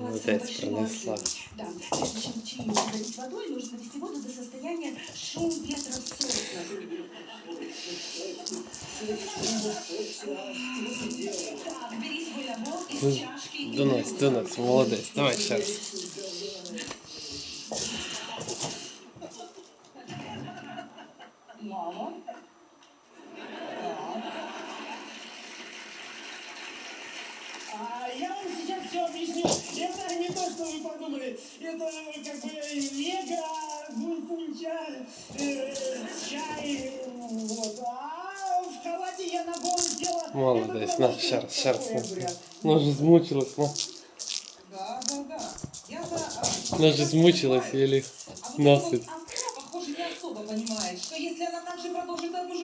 Молодец, большие пронесла. Да, прежде чем чаи залить водой, нужно довести воду до состояния шум ветра в. Так, бери свой набор из чашки и Донось, донось, молодець. Давай ще Мама. А я вам сейчас все объясню. Это не то, что вы подумали. Это как бы мега гунфунча э, чай. Вот. А в халате я на голос дела. Молодець, на, ще раз. Ну вже змучилась, ну. Да, да, да. Я-то... а, Ну вже змучилась, еле А понимает, что если она так же продолжит эту же